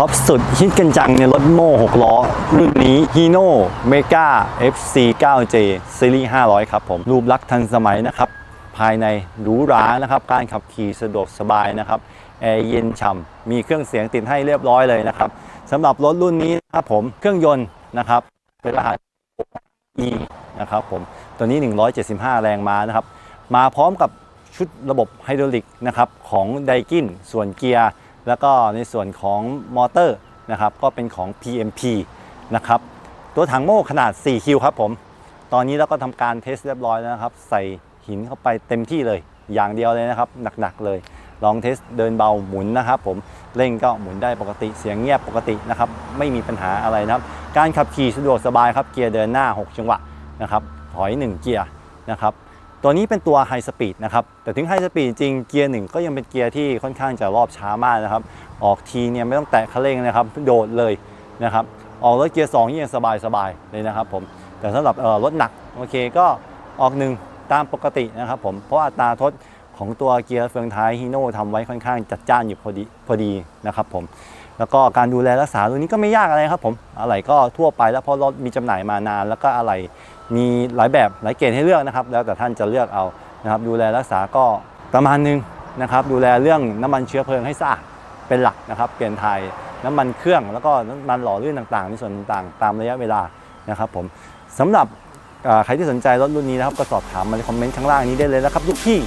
ท็อปสุดฮิตกันจังในรถโม่6ล้อ รุ่นนี้ Hino Mega FC 9J ซีรีส์500 ครับผม รูปลักษณ์ทันสมัยนะครับ ภายในหรูหรานะครับ การขับขี่สะดวกสบายนะครับแอร์เย็นฉ่ำมีเครื่องเสียงติดให้เรียบร้อยเลยนะครับสำหรับรถรุ่นนี้นะครับผมเครื่องยนต์นะครับ เป็นรหัส E นะครับผมตัวนี้ 175 แรงม้านะครับ มาพร้อมกับชุดระบบไฮดรอลิกนะครับของไดกินส่วนเกียร์ แล้วก็ในส่วนของมอเตอร์นะครับก็เป็นของ PMP นะครับตัวถังโม่ขนาด 4 คิวครับผม ตอนนี้เราก็ทำการเทสเรียบร้อยแล้วนะครับ ใส่หินเข้าไปเต็มที่เลย อย่างเดียวเลยนะครับ หนักๆเลย ลองเทสเดินเบาหมุนนะครับผม เร่งก็หมุนได้ปกติเสียงเงียบปกตินะครับ ไม่มีปัญหาอะไรนะครับ การขับขี่สะดวกสบายครับ เกียร์เดินหน้า 6 จังหวะนะครับ ถอย 1 เกียร์นะครับ ตัวนี้เป็นตัวไฮสปีดนะครับ แต่ถึงไฮสปีดจริงเกียร์หนึ่งก็ยังเป็นเกียร์ที่ค่อนข้างจะรอบช้ามากนะครับ ออกทีเนี่ยไม่ต้องแตะคันเร่งนะครับ โดดเลยนะครับ ออกรถเกียร์2นี่ยังสบายสบายๆเลยนะครับผม แต่สำหรับรถหนักโอเคก็ออกหนึ่งตามปกตินะครับผม เพราะอัตราทด ของตัวเกียร์เฟืองท้ายฮีโน่ทำไว้ค่อนข้างจัดจ้านอยู่พอดีพอดีนะครับผมแล้วก็การดูแลรักษาตัวนี้ก็ไม่ยากอะไรครับผมอะไรก็ทั่วไปแล้วเพราะรถมีจำหน่ายมานาน แล้วก็อะไรมีหลายแบบหลายเกรดให้เลือกนะครับ แล้วแต่ท่านจะเลือกเอานะครับ ดูแลรักษาก็ประมาณนึงนะครับ ดูแลเรื่องน้ำมันเชื้อเพลิงให้สะอาดเป็นหลักนะครับ เปลี่ยนถ่ายน้ำมันเครื่องแล้วก็น้ำมันหล่อลื่นต่างๆในส่วนต่างๆ ตามระยะเวลานะครับผมสำหรับใครที่สนใจรถรุ่นนี้นะครับก็สอบถามมาในคอมเมนต์ข้างล่างนี้ได้เลยนะครับลูกพี่